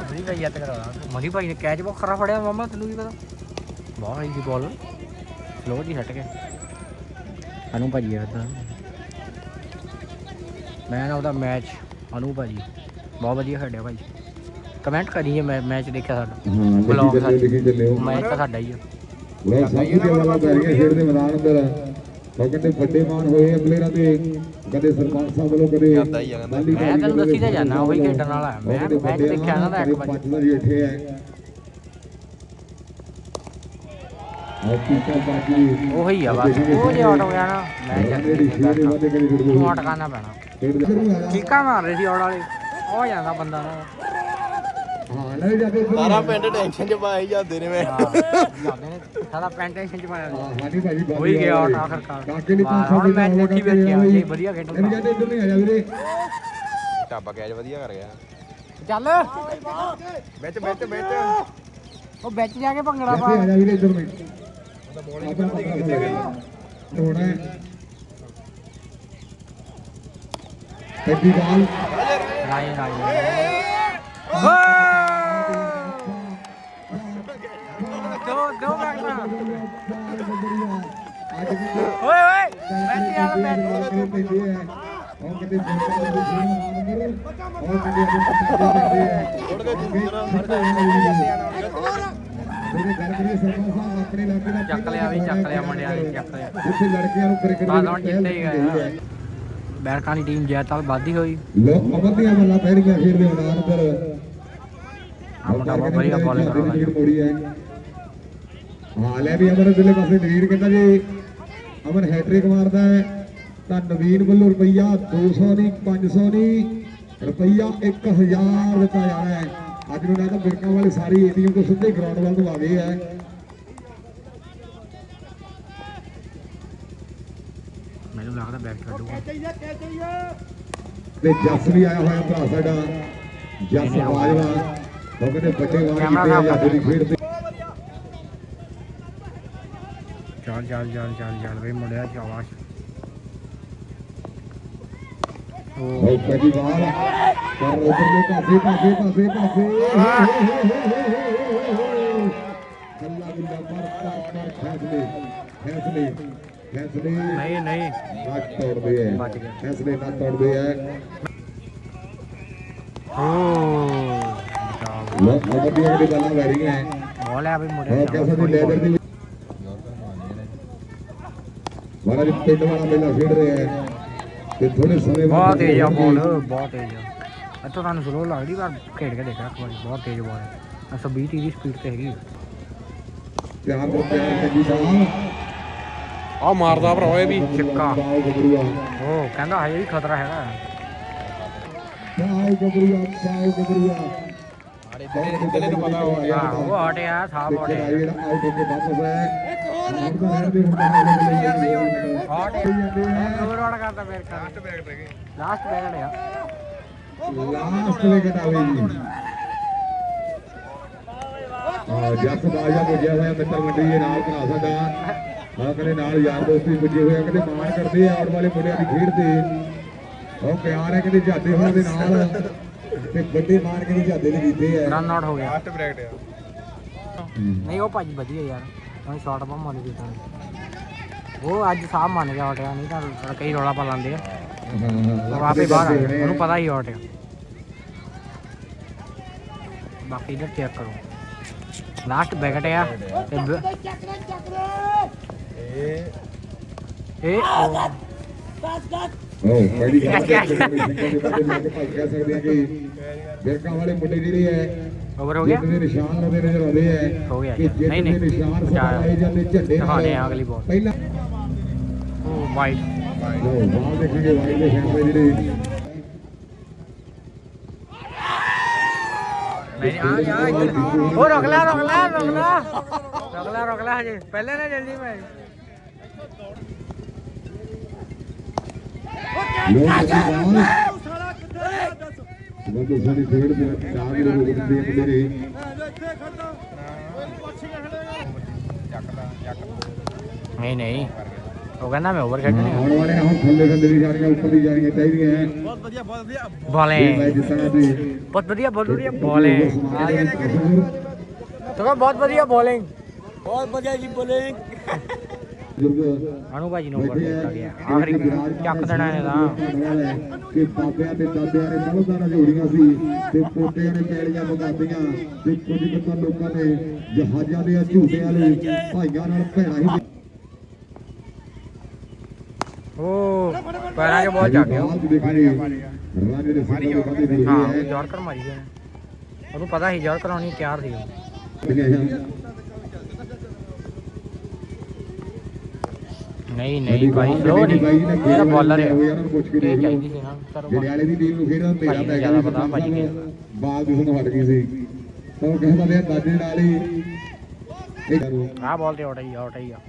ਮਰੀ ਭਾਈ ਯਾਦ ਕਰਾ ਮਰੀ ਭਾਈ ਨੇ ਕੈਚ ਬਹੁਤ ਖਰਾ ਫੜਿਆ ਮਾਮਾ ਤੈਨੂੰ ਵੀ ਪਤਾ? ਬਹੁਤ ਆਈ ਸੀ ਬਾਲ ਸਲੋ ਜੀ ਹਟ ਕੇ। ਅਨੂ ਭਾਜੀ ਆ ਤਾਂ ਮੈਂ ਉਹਦਾ ਮੈਚ ਅਨੂ ਭਾਜੀ। ਬਹੁਤ ਵਧੀਆ ਖੇਡਿਆ ਭਾਈ। ਕਮੈਂਟ ਕਰੀਏ ਮੈਂ ਮੈਚ ਦੇਖਿਆ ਸਾਡਾ। ਬਲੌਗ ਮੈਚ ਤਾਂ ਸਾਡਾ ਹੀ ਆ। ਉਹ ਸਭ ਦੇ ਵਾਲਾ ਪੈ ਰਹੀਆਂ ਖੇਡ ਦੇ ਮੈਦਾਨ ਅੰਦਰ ਉਹ ਕਹਿੰਦੇ ਵੱਡੇ ਮਾਨ ਹੋਏ ਪਲੇਅਰਾਂ ਦੇ ਕਦੇ ਸਰਪੰਚ ਸਾਹਿਬ ਵੱਲੋਂ ਕਦੇ ਜਾਂਦਾ ਮੈਂ ਤੈਨੂੰ ਕਦੇ ਦੱਸੀ ਤਾਂ ਜਾਨਾ, ਉਹੀ ਖੇਡਣ ਵਾਲਾ ਹੈ। ਮੈਂ- ਉਹ ਕਹਿੰਦੇ ਮੈਂ ਵੱਡੇ ਦੇਖਿਆ ਇਹਨਾਂ ਦਾ ਇੱਕ ਕਦੇ ਵਾਰੀ। ਪੰਜ ਦਾ ਜੇਠੇ ਹੈ ਆ ਉਹੀ ਬਸ ਉਹ ਜੇ ਆਊਟ ਹੋ ਗਿਆ ਨਾ ਮੈਂ ਜਿਹੜੀ ਖੇਡ ਦੇ ਵਾਦੇ ਕਦੇ ਫਿਰ ਤੂੰ ਅਟਕਾਣਾ ਪੈਣਾ ਖੇਡ ਦੇ ਸ਼ੁਰੂ ਆ ਚੀਕਾ ਮਾਰ ਰਹੇ ਸੀ ਆਊਟ ਵਾਲੇ ਹੋ ਜਾਂਦਾ ਬੰਦਾ ਨਾ ਸਾਰਾ ਪਿੰਡ ਟੈਨਸ਼ਨ ਚ ਪਾਈ ਜਾਂਦੇ ਨੇ ਮੈਂ। ਜਾਂਦੇ ਨੇ। ਸਾਡਾ ਪੈਂਟੈਂਸ਼ਨ ਚ ਪਾਇਆ ਹਾਂ ਹਾਂਜੀ ਭਾਜੀ ਬਾਕੀ ਹੋਈ ਗਿਆ ਆਊਟ ਆ ਆਖਰਕਾਰ ਕਾਕੇ ਲਈ ਵਾਹ, 500 ਹੁਣ ਮੈਚ ਦੇਖੀ ਵੇਖਿਆ ਜੀ ਵਧੀਆ ਇਹਨੂੰ ਖੇਡਣ ਜਾਂਦੇ ਇੱਧਰ ਨਹੀਂ ਆ ਜਾ ਵੀਰੇ। ਢਾਬਾ ਕੈਚ ਵਧੀਆ ਕਰ ਗਿਆ। ਚੱਲ। ਵਿੱਚ ਵਿੱਚ ਵਿੱਚ। ਉਹ ਵਿੱਚ ਜਾ ਕੇ ਭੰਗੜਾ ਪਾ। ਆ ਜਾ ਵੀਰੇ ਇੱਧਰ ਨਹੀਂ ਉਹਦਾ ਬੋਲ ਹੀ ਕੀਤੀ ਗਈ ਰਾਏ ਰਾਏ। ਦੋ ਦੋ ਵੀ ਓਏ ਓਏ ਬੈਠੀ ਆ ਬੈਠ ਉਹ ਕਹਿੰਦੇ ਉਹ ਕਹਿੰਦੇ ਉਹ ਕਹਿੰਦੇ ਛੋੜ ਕੇ ਦੂਸਰਾ ਮੇਰੇ ਘਰ ਕਰੀ ਸਰਪੰਚ ਸਾਹਿਬ ਆਪਣੇ ਇਲਾਕੇ ਦਾ ਚੱਕ ਲਿਆ ਵੀ ਚੱਕ ਲਿਆ ਮੁੰਡਿਆਂ ਨੇ ਚੱਕ ਲਿਆ। ਉੱਥੇ ਲੜਕਿਆਂ ਨੂੰ ਕ੍ਰਿਕਟ ਬਾਅਦ ਹੁਣ ਜਿੱਤੇ ਹੀ ਗਏ ਬੈਰਕਾਂ ਦੀ ਟੀਮ ਜੈਤਾਲ ਵਾਧੀ ਹੋਈ। ਲੋਕ ਅਮਰ ਦੀਆਂ ਬੱਲਾਂ ਪੈ ਰਹੀਆਂ ਖੇਡਦੇ ਮੈਦਾਨ ਪਰ। ਆ ਮੁੰਡਾ ਬਹੁਤ ਵਧੀਆ ਬੋਲਿੰਗ ਮੋੜੀ ਹੈ ਹਾਂ ਲੈ ਵੀ ਅਮਰ ਅਗਲੇ ਪਾਸੇ ਨਵੀਨ ਕਹਿੰਦਾ ਜੀ ਅਮਰ ਹੈਟ੍ਰਿਕ ਮਾਰਦਾ ਹੈ। ਤਾਂ ਨਵੀਨ ਵੱਲੋਂ ਰੁਪਈਆ 200 ਨਹੀਂ 500 ਨਹੀਂ ਰੁਪਈਆ 1000 ਦਿੱਤਾ ਜਾਣਾ ਹੈ। ਅੱਜ ਨੂੰ ਨਾ ਤਾਂ ਬਿਰਕਾਂ ਵਾਲੇ ਸਾਰੀ ਏਟੀਐਮ ਤੋਂ ਸਿੱਧੇ ਗਰਾਊਂਡ ਵੱਲ ਨੂੰ ਆ ਗਏ ਹੈ ਮੈਨੂੰ ਲੱਗਦਾ ਬੈਟ ਕੱਢੂਗਾ ਤੇ ਜੱਸ ਵੀ ਆਇਆ ਹੋਇਆ ਭਰਾ ਸਾਡਾ ਜੱਸ ਬਾਜਵਾ। ਉਹ ਕਹਿੰਦੇ ਵਾਰ ਕੈਮਰਾ ਕੀਤੇ ਸਾਫ਼ ਆਜ਼ਾਦੀ ਦੀ ਖੇਡ ਤੇ ਚੱਲ ਚੱਲ ਚੱਲ ਚੱਲ ਚੱਲ ਵੇ ਮੁੰਡਿਆ ਸ਼ਾਬਾਸ਼ ਉਹ ਉਹ ਪਹਿਲੀ ਵਾਰ ਪਰ ਉਧਰਲੇ ਪਾਸੇ ਪਾਸੇ ਪਾਸੇ ਪਾਸੇ ਅੱਲਾ ਬਿੱਲਾ ਪਰ ਪਰ ਪਰ ਫੈਸਲੇ ਫੈਸਲੇ ਫੈਸਲੇ ਨਹੀਂ ਨਹੀਂ ਨਾ ਤੋੜਦੇ ਐ ਬਚ ਗਿਆ। ਫੈਸਲੇ ਨਾ ਤੋੜਦੇ ਐ ਓ ਲੋ ਅਗਦੀਆਂ ਦੀ ਗੱਲਾਂ ਲੈ ਰਹੀਆਂ ਐ ਬੋਲ ਆ ਵੀ ਮੁੰਡੇ ਉਹ ਕਿਸੇ ਦੀ ਲੈਦਰ ਦੀ ਵਾਲਾ ਜੀ ਪਿੰਡ ਵਾਲਾ ਮੇਲਾ ਖੇਡ ਰਿਹਾ ਹੈ ਤੇ ਥੋੜੇ ਸਮੇਂ ਬਾਅਦ ਬਹੁਤ ਤੇਜ਼ ਆ ਬੋਲ ਬਹੁਤ ਤੇਜ਼ ਆ। ਇੱਥੋਂ ਤੁਹਾਨੂੰ ਸਲੋ ਲੱਗਦੀ ਪਰ ਖੇਡ ਕੇ ਦੇਖਣਾ ਇੱਕ ਵਾਰੀ ਬਹੁਤ ਤੇਜ਼ ਬੋਲ ਹੈ। 120 30 ਦੀ ਸਪੀਡ ਤੇ ਹੈਗੀ ਪਿਆਰ ਤੋਂ ਪਿਆਰ ਚੰਗੀ ਸਾਹਿਬ ਆ ਮਾਰਦਾ ਭਰਾ ਇਹ ਵੀ। ਛਿੱਕਾ। ਉਹ ਕਹਿੰਦਾ ਹਜੇ ਵੀ ਖਤਰਾ ਹੈਗਾ। ਬਾਉ ਗੱਭਰੂਆ ਬਾਉ ਗੱਭਰੂਆ ਦਿੱਲੇ ਨੂੰ ਪਤਾ ਹੋ ਗਿਆ ਉਹ ਹਟਿਆ ਸਾਹ ਦੇਖਿਆ ਜਿਹੜਾ ਆਊਟ ਹੋ ਕੇ ਵਾਪਸ ਹੈ ਬੈਗ ਰਹਿ ਗਏ ਲਾਸਟ ਬੈਗੜ ਆ ਲਾਸਟ ਵਿਕਟ ਆਵੇ ਜੀ ਆ ਜੱਸ ਬਾਜਾ ਪੁੱਜਿਆ ਹੋਇਆ ਮਿੱਤਰ ਮੰਡੀ ਦੇ ਨਾਲ ਭਰਾ ਸਾਡਾ ਆ ਕਹਿੰਦੇ ਨਾਲ ਯਾਰ ਦੋਸਤੀ ਪੁੱਜੇ ਹੋਏ ਆ ਕਹਿੰਦੇ ਮਾਣ ਕਰਦੇ ਆ ਆਉਣ ਵਾਲੇ ਮੁੰਡਿਆਂ ਦੀ ਖੇਡ ਤੇ ਉਹ ਪਿਆਰ ਹੈ ਕਹਿੰਦੇ ਜਾਦੇ ਹੋਣ ਦੇ ਨਾਲ ਤੇ ਵੱਡੇ ਮਾਣ ਕਹਿੰਦੇ ਜਾਦੇ ਦੇ ਕੀਤੇ ਆ ਰਨ ਆਊਟ ਹੋ ਗਿਆ। ਲਾਸਟ ਬ੍ਰੈਕਟ ਆ ਨਹੀਂ ਉਹ ਭਾਜੀ ਵਧੀਆ ਯਾਰ। ਉਹਨੇ ਸ਼ਾਟ ਬੰਮ ਮਾਰੀ ਦਿੱਤਾ ਉਹ ਅੱਜ ਸਾਹ ਮੰਨ ਗਿਆ ਹਟਿਆ ਨਹੀਂ ਤਾਂ ਕਈ ਰੌਲਾ ਪਾ ਲਾਂਦੇ ਆ ਉਹ ਆਪੇ ਬਾਹਰ ਆ ਗਿਆ ਉਹਨੂੰ ਪਤਾ ਹੀ ਹਟਿਆ ਬਾਕੀ ਇਧਰ ਚੈੱਕ ਕਰੋ ਲਾਸਟ ਬੈਕਟ ਆ ਤੇ ਬ- ਇਹ ਇਹ ਉਹ- ਉਹ ਪਹਿਲੀ ਗੱਲ ਤਾਂ ਸਿੰਘ ਦੇ ਬੰਦੇ ਲੈ ਕੇ ਭਾਈ ਕਹਿ ਸਕਦੇ ਆ ਕਿ ਬਿਰਕਾਂ ਵਾਲੇ ਮੁੰਡੇ ਜਿਹੜੇ ਐ ਓਵਰ ਹੋ ਗਿਆ ਦੇ ਨਿਸ਼ਾਨ ਉਹਦੇ ਨਜ਼ਰ ਆਉਂਦੇ ਐ ਹੋ ਗਿਆ ਜੀ। ਨਹੀਂ, ਨਹੀਂ। ਨਿਸ਼ਾਨ। ਸਮਾਏ ਜਾਂਦੇ ਝੰਡੇ ਦਿਖਾਉਂਦੇ ਆ ਅਗਲੀ ball। ਪਹਿਲਾਂ ਉਹ ਵਾਈਟ ਉਹ ਬਾਲ ਦੇਖਾਂਗੇ ਵਾਈਡ ਦੇ ਫੈਸਲੇ ਜਿਹੜੇ ਨਹੀਂ ਆ ਜਾ ਉਹ ਰੁਕ ਲੈ ਰੁਕ ਲੈ ਰੁਕ ਲੈ ਰੁਕ ਲੈ ਰੁਕ ਲੈ ਹਜੇ ਪਹਿਲੇ ਨਾ ਜਲਦੀ ਮੈਂ ਲੋਕ ਦੀ ਬਾਲ ਬੰਦੋ ਸਾਡੀ ਖੇਡ ਦੇ ਚਾਰ ਦੇ ਲੋਕ ਦੇ ਮੁੰਡੇ ਨੇ ਨਹੀਂ ਨਹੀਂ। ਉਹ ਕਹਿੰਦਾ ਮੈਂ ਓਵਰ ਖੇਡਣੀ ਆਉਣ ਵਾਲੇ ਹੁਣ ਥੱਲੇ ਥੱਲੇ ਦੀ ਜਾਣੀਆਂ ਉੱਪਰ ਦੀ ਜਾਣੀਆਂ ਚਾਹੀਦੀਆਂ। ਐ ਬਹੁਤ ਵਧੀਆ ਬਹੁਤ ਵਧੀਆ। ਇਹ ਮੈਚ ਬੋਲੇ ਜਿੱਤਣਾ ਤੇ ਬਹੁਤ ਵਧੀਆ ਬਹੁਤ ਵਧੀਆ ਬੋਲੇ ਤੋ ਬਹੁਤ ਵਧੀਆ ਬੋਲਿੰਗ ਬਹੁਤ ਵਧੀਆ ਜੀ ਬੋਲਿੰਗ। ਅਨੂ ਭਾਜੀ ਨੂੰ ਓਵਰ ਦਿੱਤਾ ਗਿਆ। ਆਖਰੀ ਚੱਕ ਦੇਣਾ ਇਹਨੇ ਤਾਂ ਕਿ ਬਾਬਿਆਂ ਤੇ ਦਾਦਿਆਂ ਨੇ ਬਲਦਾਂ ਜੋੜੀਆਂ ਸੀ ਤੇ ਪੋਟਿਆਂ ਨੇ ਪੈਲੀਆਂ ਮਗਾਦੀਆਂ ਤੇ ਕੁਝ ਕੁ ਲੋਕਾਂ ਨੇ ਜਹਾਜ਼ਾਂ ਦੇ ਝੂਟਿਆਂ ਲਈ ਭਾਈਆਂ ਨਾਲ ਭੈਣਾਂ ਹੀ ਉਹ ਪੈਰਾਂ 'ਚ ਬਹੁਤ ਚੱਕ ਗਿਆ। ਬਾਲ ਰਾਜੇ ਦੇ ਦੇ ਬੰਦੇ ਦੇ ਹਾਂ ਹੈ ਜੋਰਕਰ ਮਾਰੀ ਗਿਆ ਉਹਨੂੰ ਪਤਾ ਸੀ ਜੋਰਕਰ ਆਉਣੀ ਤਿਆਰ ਸੀ ਉਹ। ਨਹੀਂ ਨਹੀਂ ਭਾਈ ਸਲੋ ਨਹੀਂ। ਇਹਦਾ ਬੋਲਰ ਹੈ ਇਹ ਚਾਹੀਦੀ ਸੀ ਨਾ ਜਿਹੜੇ ਵਾਲੇ ਦੀ ਟੀਮ ਨੂੰ ਖੇਡਦਾ ਮੇਰਾ ਭਾਈ ਨੂੰ ਤਾਂ ਜ਼ਿਆਦਾ ਪਤਾ, ਭਾਈ ਨੂੰ। ਬਾਲ ਦੀ ਹੁਣ ਹਟ ਗਈ ਸੀ। ਤਾਂ ਉਹ ਕਹਿੰਦਾ ਵੀ ਦਾਦੇ ਨਾਲ ਹੀ ਇਹ ਆਹ ਬਾਲ ਤੇ ਆਊਟ ਹੀ ਆਊਟ ਆ।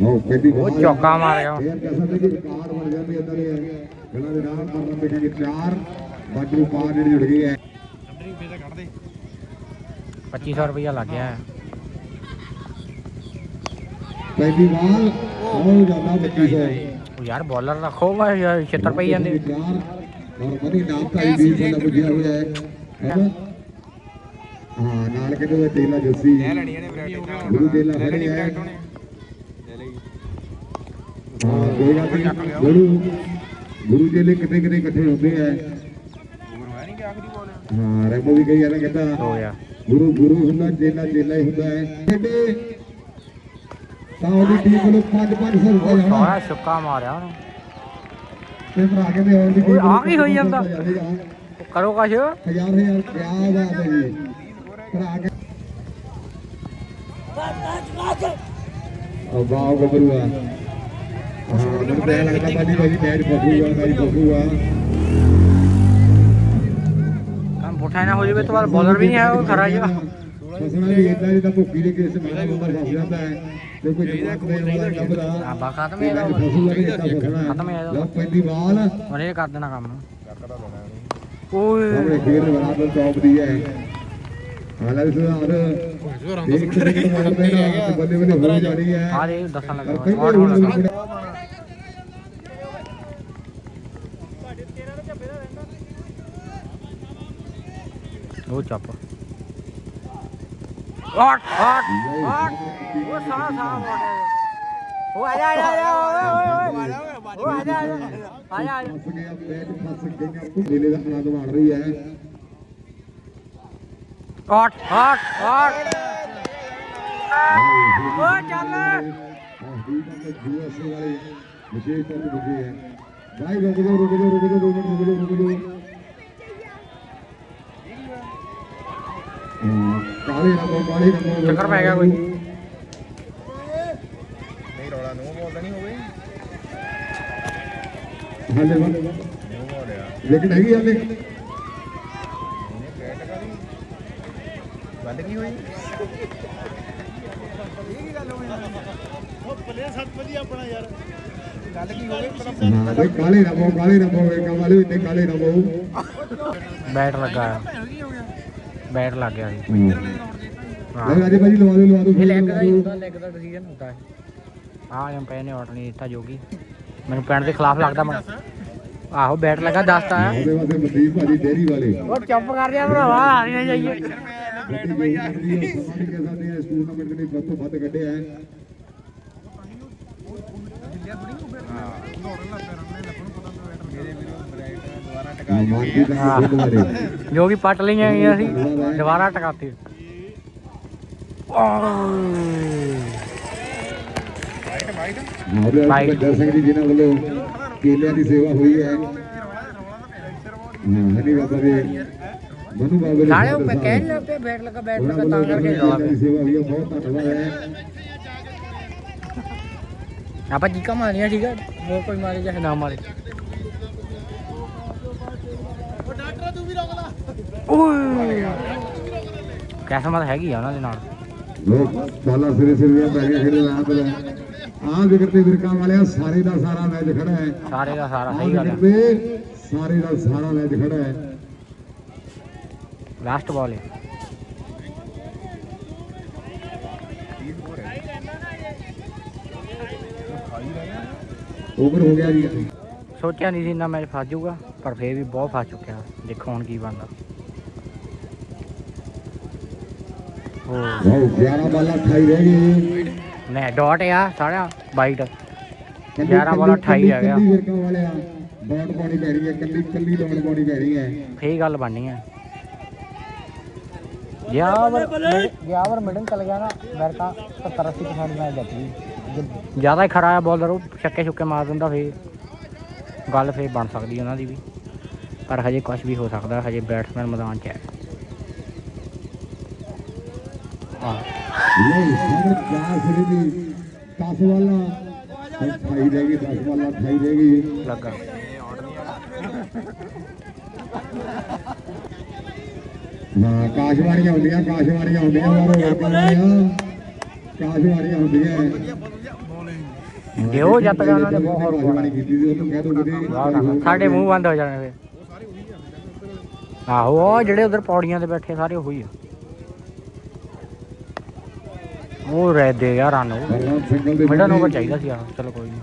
ਉਹ ਚੌਕਾ ਮਾਰ ਗਿਆ। ਇਹ ਕਹਿ ਸਕਦੇ ਕਿ ਰਿਕਾਰਡ ਬਣ ਜਾਂਦੇ ਇਦਾਂ ਦੇ ਗੱਲਾਂ ਦੇ ਨਾਲ ਮਰਨ ਦੇਖਾਂਗੇ ਚਾਰ। ਬਾਜੂ ਪਾਰ ਜਿਹੜੀ ਜੁੜ ਗਈ ਹੈ। ਅੰਦਰੀ 2500 ਰੁਪਇਆ ਲੱਗ ਗਿਆ। ਹੈ। ਪਹਿਲੀ ਬਾਲ ਉਹ ਜਾਂਦਾ 2500 ਉਹ ਯਾਰ ਬੋਲਰ ਰੱਖੋ ਵਾ ਯਾਰ 76 ਪਈ ਜਾਂਦੇ। ਔਰ ਬੜੀ ਨਾਮਤਾਈ ਵੀਰ ਸਾਡਾ ਪੁੱਜਿਆ ਹੋਇਆ ਹੈ? ਹਾਂ ਨਾਲ ਕਿਤੇ ਉਹ ਤੇਲਾ ਜੱਸੀ ਲੈ ਲੈਣੀ ਇਹਨੇ ਬ੍ਰੈਕਟ ਗੁਰੂ ਤੇਲਾ ਲੈ ਲੈਣੀ ਹੈ। ਹਾਂ ਕੋਈ ਨਹੀਂ। ਗੁਰੂ ਗੁਰੂ ਜੀ ਲਈ ਕਿਤੇ ਕਿਤੇ ਇਕੱਠੇ ਹੁੰਦੇ ਆ। ਓਵਰ ਹੋਇਆ ਨਹੀਂ ਕਿ ਆਖਰੀ ਬੋਲ। ਹਾਂ ਰੈਮੋ ਵੀ ਕਹੀ ਜਾਂਦਾ ਕਹਿੰਦਾ ਹੋ ਗਿਆ। ਗੁਰੂ ਗੁਰੂ ਹੁੰਦਾ ਚੇਲਾ ਚੇਲਾ ਹੀ ਹੁੰਦਾ ਹੈ। ਖੇਡੇ। ਤਾਂ ਉਹਦੀ ਟੀਮ ਵੱਲੋਂ 5-500 ਰੁਪਏ ਜਾਣਾ ਸਾਰਾ ਸੁੱਕਾ ਮਾਰਿਆ ਉਹਨੇ। ਤੇ ਭਰਾ ਕਹਿੰਦੇ ਆਉਣ ਦੀ ਓਏ, ਆ ਕੀ ਹੋਈ ਜਾਂਦਾ? ਕਰੋ ਕੁਛ। ਹਜ਼ਾਰ ਕਿਆ ਬਾਤ ਹੈ ਜੀ ਭਰਾ ਕੇ ਵਾਹ ਗੱਭਰੂਆ ਹਾਂ ਮੈਨੂੰ ਲੱਗਦਾ ਬਾਜੀ ਬਾਜੀ ਮੈਚ ਬਖੂਗਾ ਮੈਚ ਬਖੂਗਾ ਕੰਮ ਪੁੱਠਾ ਨਾ ਹੋ ਜਾਵੇ ਤਾਂ ਬਾਅਦ ਬੋਲਰ ਵੀ ਨਹੀਂ ਹੈ ਉਹ ਖਰਾ ਜਿਹਾ ਫਸਣਾ ਵੀ ਇਦਾਂ ਜਿੱਦਾਂ ਭੁੱਖੀ ਦੇ ਕੇਸ ਮੇਰਾ ਬੰਦਾ ਫਸ ਜਾਂਦਾ ਹੈ ਤੇ ਕੋਈ ਜਵਾਬ ਦੇਣ ਵਾਲਾ ਲੱਭਦਾ। ਆਬਾ ਖਤਮ ਇਹ ਹੈ ਨਹੀਂ ਖਤਮ ਹੈ। ਲਓ ਪੈਂਦੀ ਬਾਲ ਉਹਨੇ ਕਰ ਦੇਣਾ ਕੰਮ। ਓਏ। ਖੇਡ ਬਰਾਬਰ ਟੌਪ ਦੀ ਹੈ। ਹਾਲਾਂਕਿ ਸੁਧਾਰ। ਇੱਕ ਸੈਕਿੰਡ ਮਾਰਦੇ ਨਾ ਬੱਲੇ ਬੱਲੇ ਹੋ ਜਾਣੀ ਹੈ। ਆ ਦੇ ਦੱਸਣ ਲੱਗਾ ਉਹ ਚੱਪ। ਆਟ ਆਟ ਆਟ ਉਹ ਸਾਹ ਸਾਹ ਬੋਲ ਉਹ ਆ ਜਾ ਆ ਜਾ, ਜਾ ਓਏ ਓਏ ਓਏ ਉਹ ਆ ਜਾ ਆ ਜਾ ਆ ਜਾ ਜਾ। ਫਸ ਗਿਆ ਮੈਚ ਫਸ ਗਈਆਂ ਭੁੱਲੇ ਦਾ ਆਨੰਦ ਮਾਣ ਰਹੀ ਹੈ। ਆਟ ਆਟ ਆਟ ਉਹ ਚੱਲ। ਵਿਸ਼ੇਸ਼ ਤੌਰ ਤੇ ਹੈ। ਭਾਈ ਰੁਕ ਜਾਓ ਰੁਕ ਜਾਓ ਰੁਕ ਦੋ ਮਿੰਟ ਰੁਕ ਜਾਓ ਰੁਕ ਜਾਓ ਹਾਂ, ਕਾਲੇ ਰੰਗੋ ਕਾਲੇ ਰੰਗੋ ਚੱਕਰ ਪੈ ਗਿਆ ਕੋਈ? ਨਹੀਂ ਰੌਲਾ ਨੂੰ ਬੋਲਦਾ ਨਹੀਂ ਹੋਵੇ। ਹਾਲੇ ਨੂੰ ਬੋਲਿਆ ਲੇਕਿਨ ਹੈਗੀ ਹਾਲੇ ਇਹਨੇ ਬੈਟ ਕਰੀ ਗੱਲ ਕੀ ਹੋਈ? ਗੱਲ ਕੀ ਹੋਵੇ? ਹਾਂ ਭਾਈ ਕਾਲੇ ਰੰਗੋ ਕਾਲੇ ਰੰਗੋ ਵੇ ਕਮਾਲੇ ਇੰਨੇ ਕਾਲੇ ਰੰਗੋ ਬੈਟ ਲੱਗਾ। ਆ ਬੈਟ ਲੱਗ ਗਿਆ ਸੀ। ਹਾਂ। ਲੈ ਰਾਜੇ ਭਾਜੀ ਲਵਾ ਦਿਓ ਲਵਾ ਦਿਓ। ਇਹ ਲੈਗ ਦਾ ਹੀ ਹੁੰਦਾ ਲੈਗ ਦਾ ਡਿਸੀਜਨ ਹੁੰਦਾ ਹੈ ਆ ਐਮ ਨੇ ਆਰਡਰ ਨਹੀਂ ਦਿੱਤਾ ਜੋਗੀ। ਮੈਨੂੰ ਪੈਣ ਦੇ ਖਿਲਾਫ ਲੱਗਦਾ ਮੈਂ ਆਹੋ ਬੈਟ ਲੱਗਾ ਦੱਸਤਾ ਹੈ ਉਹਦੇ ਵਾਸਤੇ ਮਨਦੀਪ ਭਾਜੀ ਡੇਰੀ ਵਾਲੇ। ਉਹ ਚੁੱਪ ਕਰ ਜਾ ਭਰਾਵਾ ਆ ਨਹੀਂ ਜਾਈਏ ਗੱਡੀ ਜੋ ਕਰਦੀ ਹੈ ਸਮਾਨੀ ਕੇ ਸਾਥ ਇਹ ਟੂਰਨਾਮੈਂਟ ਦੇ ਵੱਧ ਤੋਂ ਵੱਧ ਕੱਢਿਆ ਹੈ ਮੇਰੇ ਵੀਰੋ ਬ੍ਰਾਈਟ ਦੁਬਾਰਾ ਟਕਾ ਜੋ ਕਿ ਪੱਟ ਲਈਆਂ ਗਈਆਂ ਸੀ ਦੁਬਾਰਾ ਟਕਾਤੀ। ਵਾਈਟ ਵਾਈਟ ਮਾਰੇ ਭਾਈ। ਭਿੰਦਰ ਸਿੰਘ ਜੀ ਜਿਨ੍ਹਾਂ ਵੱਲੋਂ ਕੇਲਿਆਂ ਦੀ ਸੇਵਾ ਹੋਈ ਹੈ। ਹਨੀ ਬਾਬਾ ਦੇ ਮਨੂ ਬਾਬਾ ਦੇ ਨਾਲੇ father ਉਹ ਕਹਿਣ ਸਾਹਿਬ। ਲੱਗ ਪਿਆ ਬੈਟ ਲੱਗਾ ਬੈਟ ਉਹਨਾਂ ਲੱਗਾ ਤਾਂ ਵੱਲੋਂ ਕਰਕੇ ਕੇਲਿਆਂ ਰੌਲਾ ਦੀ ਸੇਵਾ ਹੋਈ ਹੈ ਬਹੁਤ ਧੰਨਵਾਦ ਹੈ। ਪਿਆ ਆਪਾਂ ਚੀਕਾਂ ਮਾਰੀਆਂ ਠੀਕ ਆ? ਹੋਰ ਕੋਈ ਮਾਰੇ ਜਾਂ ਨਾ ਮਾਰੇ ਓਏ। ਕੈਸਮਤ ਹੈਗੀ ਆ ਉਹਨਾਂ ਦੇ ਨਾਲ। ਲੋਕ ਬਾਲਾ ਸਿਰੇ ਸਿਰੇ ਪੈ ਗਏ ਖੇਡ ਰਾਤ ਦਾ। ਆਹ ਵਿਕਟ ਤੇ ਵਿਰਕਾਂ ਵਾਲਿਆ ਸਾਰੇ ਦਾ ਸਾਰਾ ਮੈਚ ਖੜਾ ਹੈ। ਸਾਰੇ ਦਾ ਸਾਰਾ ਸਹੀ ਗੱਲ ਹੈ ਸਾਰੇ ਦਾ ਸਾਰਾ ਮੈਚ ਖੜਾ ਹੈ। ਲਾਸਟ ਬਾਲ ਹੈ। ਓਵਰ ਹੋ ਗਿਆ ਜੀ। ਸੋਚਿਆ ਨਹੀਂ ਸੀ ਇੰਨਾ ਮੈਚ ਫਸ ਜਾਊਗਾ ਪਰ ਫੇਰ ਵੀ ਬਹੁਤ ਫਸ ਚੁੱਕਿਆ। ਦੇਖੋ ਹੁਣ ਕੀ ਬਣਦਾ ਉਹ ਵਾਓ 11 ਬਾਲਾਂ 28 ਰਹਿ ਗਏ ਨੇ ਡਾਟ ਆ ਸਾਰਾ ਵਾਈਟ ਕੱਲੀ- 11 ਬਾਲਾਂ 28 ਰਹਿ ਗਿਆ। ਕੱਲੀ ਵਿਰਕਾਂ ਵਾਲਿਆ? ਡਾਟ ਪਾਣੀ ਪੈ ਰਹੀ ਹੈ ਕੱਲੀ ਕੱਲੀ ਡਾਟ ਪਾਣੀ ਪੈ ਰਹੀ ਹੈ? ਫੇਰ ਗੱਲ ਬਣਨੀ ਹੈ। ਚਲ ਗਿਆ ਨਾ ਮੇਰੇ ਤਾਂ 70 80% ਮੈਚ ਜਿੱਤ ਗਈ। ਜ਼ਿਆਦਾ ਹੀ ਖੜਾ ਆ ਬੋਲਰ ਉਹ ਛੱਕੇ ਛੁੱਕੇ ਮਾਰ ਦਿੰਦਾ ਫੇਰ। ਗੱਲ ਫੇਰ ਬਣ ਸਕਦੀ ਉਹਨਾਂ ਦੀ ਵੀ। ਪਰ ਹਜੇ ਕੁਝ ਵੀ ਹੋ ਸਕਦਾ ਹਜੇ ਬੈਟਸਮੈਨ ਮੈਦਾਨ 'ਚ ਹੈ ਹਾਂ ਨਹੀਂ ਸਾਡੇ ਚਾਰ ਸਿਰੇ ਦੀ 10 ਬਾਲਾਂ 28 ਰਹਿ ਗਈ 10 ਬਾਲਾਂ 28 ਰਹਿ ਗਈ। ਲੱਗਾ। ਹਾਂ ਕਾਸ਼ਵਾਣੀਆਂ ਹੁੰਦੀਆਂ ਕਾਸ਼ਵਾਣੀਆਂ ਹੁੰਦੀਆਂ ਮਾਰੋ ਕਾਸ਼ਵਾਣੀਆਂ ਹੁੰਦੀਆਂ। ਜੇ ਉਹ ਜਿੱਤ ਗਿਆ ਉਹਨਾਂ ਨੇ ਬਹੁਤ ਨਾ ਸਾਡੇ ਮੂੰਹ ਬੰਦ ਹੋ ਜਾਣੇ ਫੇਰ। ਆਹੋ ਉਹ ਜਿਹੜੇ ਉਧਰ ਪੌੜੀਆਂ ਤੇ ਬੈਠੇ ਸਾਰੇ ਉਹੀ ਆ। ਉਹ ਰਹਿ ਦੇ ਯਾਰ ਸਿੰਗਲ ਦੇ ਮਿਡਨ ਓਵਰ ਚਾਹੀਦਾ ਸੀ ਆ ਚਲੋ ਕੋਈ ਨਹੀਂ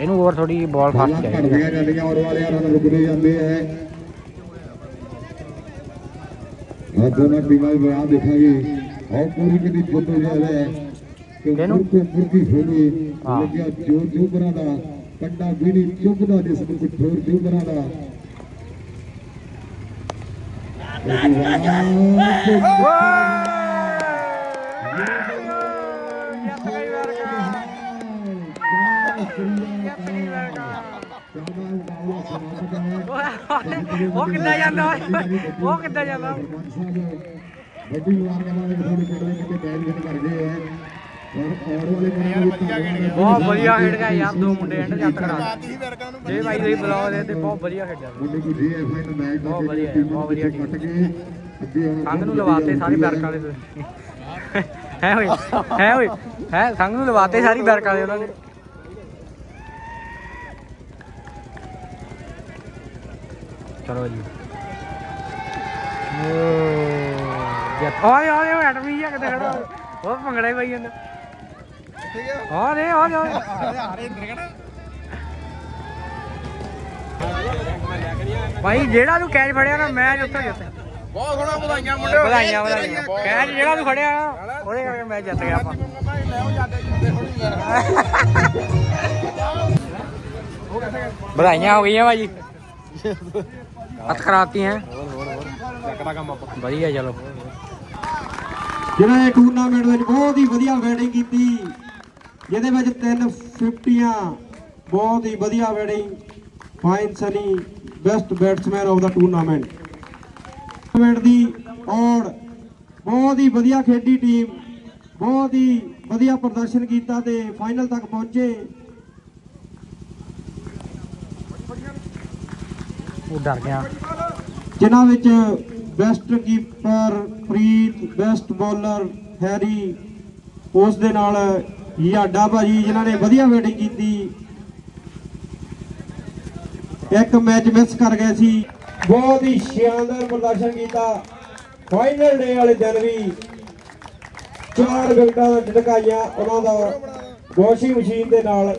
ਇਹਨੂੰ ਓਵਰ ਥੋੜੀ ਬਾਲ ਫਾਸਟ ਚਾਹੀਦੀ ਘਟਦੀਆਂ ਜਾਂਦੀਆਂ ਔਰ ਵਾਲਿਆਂ ਨਾਲ ਰੁਕਦੇ ਜਾਂਦੇ ਐ ਆ ਦੋਨਾਂ ਟੀਮਾਂ ਦੇ ਬਰਾਬਰ ਦੇਖਾਂਗੇ। ਆਹ ਪੂਰੀ ਕਿੰਨੀ ਫੁੱਟ ਹੋ ਜਾਂਦਾ ਹੈ। ਕਿ ਮੁਰਕੋ ਮੁਰਕੀ ਖੋਲੀ ਹਾਂ। ਲੱਗਿਆ ਜੋ ਜੋ ਬਰਾਂ ਦਾ। ਕੰਡਾ ਵੀੜੀ ਚੁੱਕਦਾ ਜਿਸ ਨੂੰ ਕੋਈ ਠੋਰ ਜੋ ਬਰਾਂ ਦਾ ਉਹ ਕਿੱਦਾਂ ਜਾਂਦਾ ਉਹ ਕਿੱਦਾਂ ਜਾਂਦਾ ਵੱਡੀ ਮਾਰ ਨਾਲ ਥੋੜੀ ਕਿਤੇ ਕਿਤੇ ਬੈਟ ਹਿੱਟ ਕਰ ਗਏ ਐ ਬਹੁਤ ਵਧੀਆ ਖੇਡ ਗਿਆ ਯਾਰ ਦੋ ਮੁੰਡੇ ਐਂਡ ਜੱਟ ਕਰਾ ਜੇ ਭਾਈ ਤੁਸੀਂ ਬੁਲਾਓ ਦੇ ਤੇ ਬਹੁਤ ਵਧੀਆ ਖੇਡਿਆ ਮੁੰਡੇ ਕੋ ਜੀਐਫਆਈ ਨੂੰ ਮੈਚ ਬਹੁਤ ਵਧੀਆ, ਬਹੁਤ ਵਧੀਆ ਕੱਟ ਕੇ ਅੱਗੇ ਨੂੰ ਲਵਾਤੇ ਸਾਰੇ ਬੈਰਕਾਂ ਦੇ ਤੁਸੀਂ। ਹੈ ਓਏ ਹੈ ਓਏ ਹੈ ਸੰਗ ਨੂੰ ਲਵਾਤੇ ਸਾਰੀ ਬੈਰਕਾਂ ਦੇ ਉਹਨਾਂ ਨੇ। ਚਲੋ ਜੀ। ਓਏ ਓਏ ਓਏ ਐਟਮੀ ਜਿਹਾ ਕਿਤੇ ਖੜਾ। ਉਹ ਭੰਗੜਾ ਹੀ ਪਾਈ ਜਾਂਦਾ। ਆ ਦੇ ਆ ਦੇ ਭਾਈ ਜਿਹੜਾ ਤੂੰ ਕੈਚ ਫੜਿਆ ਨਾ ਮੈਚ ਉੱਥੇ ਜਿੱਤੇ ਬਹੁਤ ਸੋਹਣਾ ਵਧਾਈਆਂ ਮੁੰਡੇ ਵਧਾਈਆਂ ਵਧਾਈਆਂ। ਕੈਚ ਜਿਹੜਾ ਤੂੰ ਫੜਿਆ ਨਾ, ਉਹਦੇ ਕਰਕੇ ਜਿੱਤ ਗਿਆ ਆਪਾਂ। ਵਧਾਈਆਂ ਹੋ ਗਈਆਂ ਭਾਜੀ। ਹੱਥ ਖਰਾਤੀ ਹੈ ਵਧੀਆ ਚਲੋ। ਜਿਹੜਾ ਇਹ ਟੂਰਨਾਮੈਂਟ ਵਿੱਚ ਬਹੁਤ ਹੀ ਵਧੀਆ ਬੈਟਿੰਗ ਕੀਤੀ ਜਿਹਦੇ ਵਿੱਚ ਤਿੰਨ 50ਾਂ ਬਹੁਤ ਹੀ ਵਧੀਆ batting fine Sunny best batsman of the tournament tournament ਦੀ ਔਰ ਬਹੁਤ ਹੀ ਵਧੀਆ ਖੇਡੀ ਟੀਮ ਬਹੁਤ ਹੀ ਵਧੀਆ ਪ੍ਰਦਰਸ਼ਨ ਕੀਤਾ ਤੇ ਫਾਈਨਲ ਤੱਕ ਪਹੁੰਚੇ। ਉਹ ਡਰ ਗਿਆ। ਜਿਨ੍ਹਾਂ ਵਿੱਚ best keeper Preet best bowler Harry ਉਸ ਦੇ ਨਾਲ ਯਾਡਾ ਭਾਜੀ ਜਿਨ੍ਹਾਂ ਨੇ ਵਧੀਆ ਬੈਟਿੰਗ ਕੀਤੀ। ਇੱਕ ਮੈਚ ਮਿਸ ਕਰ ਗਏ ਸੀ। ਬਹੁਤ ਹੀ ਸ਼ਾਨਦਾਰ ਪ੍ਰਦਰਸ਼ਨ ਕੀਤਾ। ਫਾਈਨਲ ਡੇ ਵਾਲੇ ਦਿਨ ਵੀ ਚਾਰ ਵਿਕਟਾਂ ਝਟਕਾਈਆਂ ਉਹਨਾਂ ਦਾ ਵਾਸ਼ਿੰਗ ਮਸ਼ੀਨ ਦੇ ਨਾਲ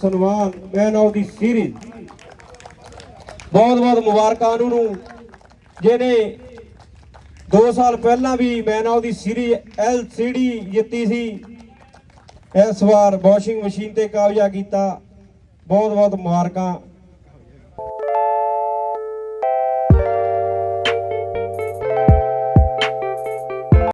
ਸਨਮਾਨ ਮੈਨ ਆਫ ਦੀ ਸੀਰੀਜ਼ ਬਹੁਤ ਬਹੁਤ ਮੁਬਾਰਕਾਂ ਉਹਨਾਂ ਨੂੰ, ਜਿਹਨੇ 2 ਸਾਲ ਪਹਿਲਾਂ ਵੀ man of the series LCD ਜਿੱਤੀ ਸੀ। ਇਸ ਵਾਰ ਵਾਸ਼ਿੰਗ ਮਸ਼ੀਨ ਤੇ ਕਾਬਜ਼ਾ ਕੀਤਾ। ਬਹੁਤ ਬਹੁਤ ਮੁਬਾਰਕਾਂ।